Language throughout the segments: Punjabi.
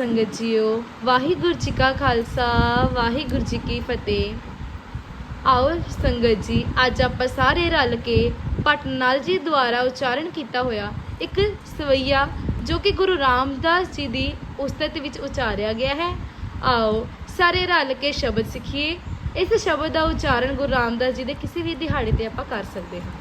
ਸੰਗਤ ਜੀਓ, ਵਾਹਿਗੁਰੂ ਜੀ ਕਾ ਖਾਲਸਾ, ਵਾਹਿਗੁਰੂ ਜੀ ਕੀ ਫਤਿਹ। ਆਓ ਸੰਗਤ ਜੀ, ਅੱਜ ਆਪਾਂ ਸਾਰੇ ਰਲ ਕੇ ਪਟਨਾਲ ਜੀ ਦੁਆਰਾ ਉਚਾਰਨ ਕੀਤਾ ਹੋਇਆ ਇੱਕ ਸਵਈਆ ਜੋ ਕਿ ਗੁਰੂ ਰਾਮਦਾਸ ਜੀ ਦੀ ਉਸਤਤ ਵਿੱਚ ਉਚਾਰਿਆ ਗਿਆ ਹੈ। ਆਓ ਸਾਰੇ ਰਲ ਕੇ ਸ਼ਬਦ ਸਿੱਖੀਏ। ਇਸ ਸ਼ਬਦ ਦਾ ਉਚਾਰਨ ਗੁਰੂ ਰਾਮਦਾਸ ਜੀ ਦੇ ਕਿਸੇ ਵੀ ਦਿਹਾੜੇ ਤੇ ਆਪਾਂ ਕਰ ਸਕਦੇ ਹਾਂ।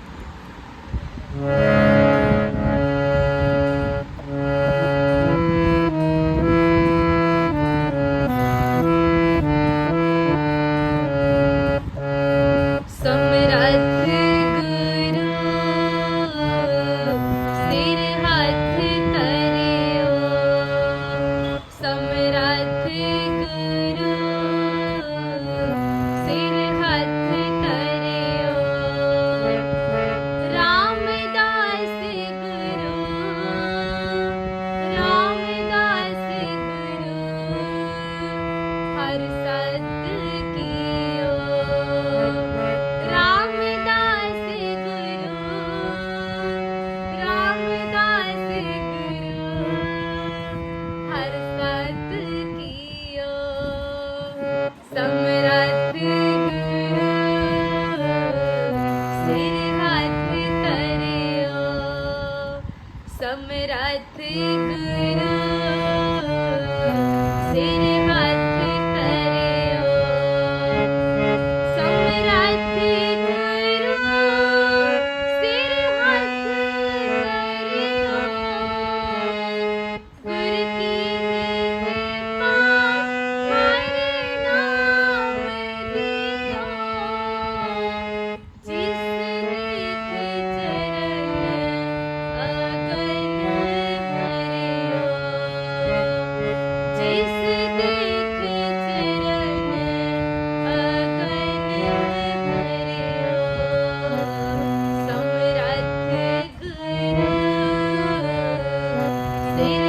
ਸਿਰ ਹੱਥ ਸਿਰ